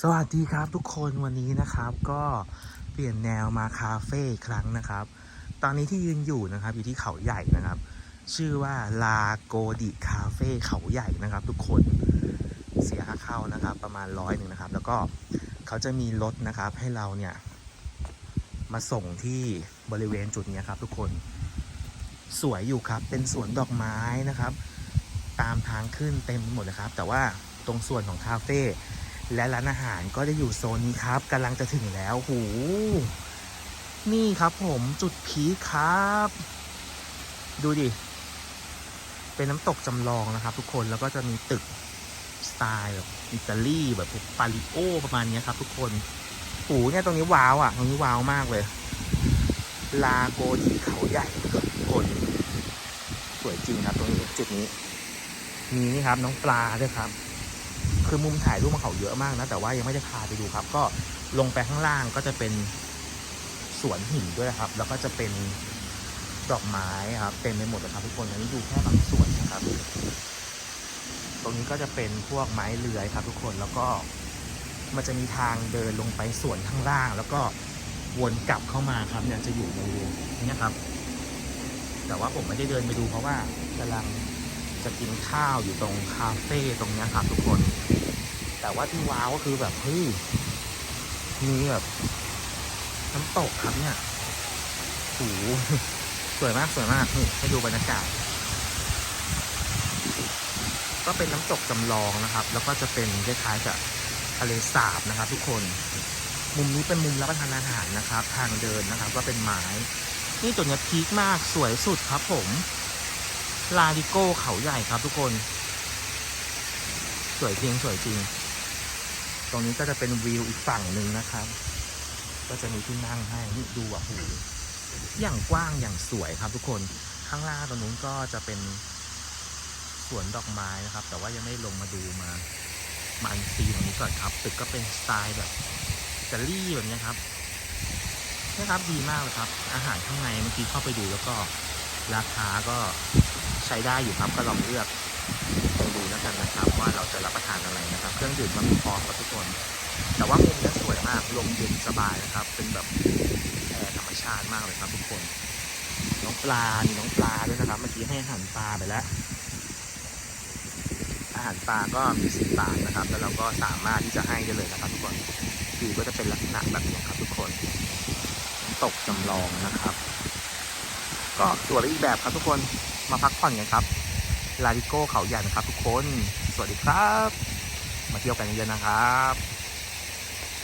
สวัสดีครับทุกคนวันนี้นะครับก็เปลี่ยนแนวมาคาเฟ่ครั้งนะครับ ตอนนี้ที่ยืนอยู่นะครับอยู่ที่เขาใหญ่นะครับ ชื่อว่าลาโกดิคาเฟ่เขาใหญ่นะครับ ทุกคนเสียค่าเข้านะครับ ประมาณร้อยหนึ่งนะครับ แล้วก็เขาจะมีรถนะครับให้เราเนี่ยมาส่งที่บริเวณจุดนี้ครับ ทุกคนสวยอยู่ครับ เป็นสวนดอกไม้นะครับ ตามทางขึ้นเต็มไปหมดเลยครับ แต่ว่าตรงส่วนของคาเฟ่ และร้านอาหารก็จะอยู่โซนนี้ครับกำลังจะถึงแล้วหูนี่ครับผมจุดพีครับ ดูดิ เป็นน้ำตกจำลองนะครับทุกคนแล้วก็จะมีตึกสไตล์แบบอิตาลีแบบปาริโอประมาณนี้ครับทุกคนหูเนี่ยตรงนี้ว้าวอะ ตรงนี้ว้าวมากเลย ลาโกดีเขาใหญ่ทุกคนสวยจริงครับตรงนี้จุดนี้ มีนี่ครับน้องปลาด้วยครับ คือมุมถ่ายรูปมาเขาเยอะมากนะ แต่ว่ายังไม่ได้พาไปดูครับ ก็ลงไปข้างล่างก็จะเป็นสวนหินด้วยนะครับ แล้วก็จะเป็นดอกไม้ครับเต็มไปหมดเลยครับทุกคนอันนี้ดูแค่บางส่วนนะครับ ตรงนี้ก็จะเป็นพวกไม้เลื้อยครับทุกคนแล้วก็มันจะมีทางเดินลงไปสวนข้างล่าง แล้วก็วนกลับเข้ามาครับเนี่ยจะอยู่บริเวณนี้ครับ แต่ว่าผมไม่ได้เดินไปดูเพราะว่ากำลังจะกินข้าวอยู่ตรงคาเฟ่ตรงนี้ครับทุกคน แต่ว่าที่ว้าวก็คือแบบเฮ้ยมีแบบน้ำตกครับเนี่ยโหสวยมากสวยมากนี่ให้ดูบรรยากาศ ก็เป็นน้ำตกจำลองนะครับ แล้วก็จะเป็นคล้ายๆกับทะเลสาบนะครับ ทุกคน มุมนี้เป็นมุมรับประทานอาหารนะครับ ทางเดินนะครับ ก็เป็นไม้ นี่ตัวเนี้พีคมากสวยสุดครับผม ลาดิโก้เขาใหญ่ครับทุกคน สวยจริงสวยจริง ตรงนี้ก็จะเป็นวิวอีกฝั่งหนึ่งนะครับ ก็จะมีที่นั่งให้นี่ดูอะโหอย่างกว้างอย่างสวยครับทุกคนข้างล่างตรงนู้นก็จะเป็นสวนดอกไม้นะครับ แต่ว่ายังไม่ลงมาดูมามาอันซีตรงนี้ก่อนครับตึกก็เป็นสไตล์แบบอิตาลีแบบนี้ครับนะครับดีมากเลยครับ อาหารข้างในเมื่อกี้เข้าไปดูแล้วก็ราคาก็ใช้ได้อยู่ครับก็ลองเลือก รื่องดื่มก็มีพอครับทุกคน แต่ว่ามุมนี้สวยมาก ลมเย็นสบายนะครับ เป็นแบบแอร์ธรรมชาติมากเลยครับทุกคน น้องปลามีน้องปลาด้วยนะครับ เมื่อกี้ให้อาหารปลาไปแล้ว อาหารปลาก็มีสิบบาทนะครับ แล้วเราก็สามารถที่จะให้ได้เลยนะครับ ทุกคนวิวก็จะเป็นลักษณะแบบนี้ครับทุกคนตกจำลองนะครับ ก็ตัวละอีกแบบครับทุกคน มาพักผ่อนกันครับ ลาดิโก้เขาใหญ่นะครับทุกคน สวัสดีครับ มาเที่ยวกันเยอะๆนะครับ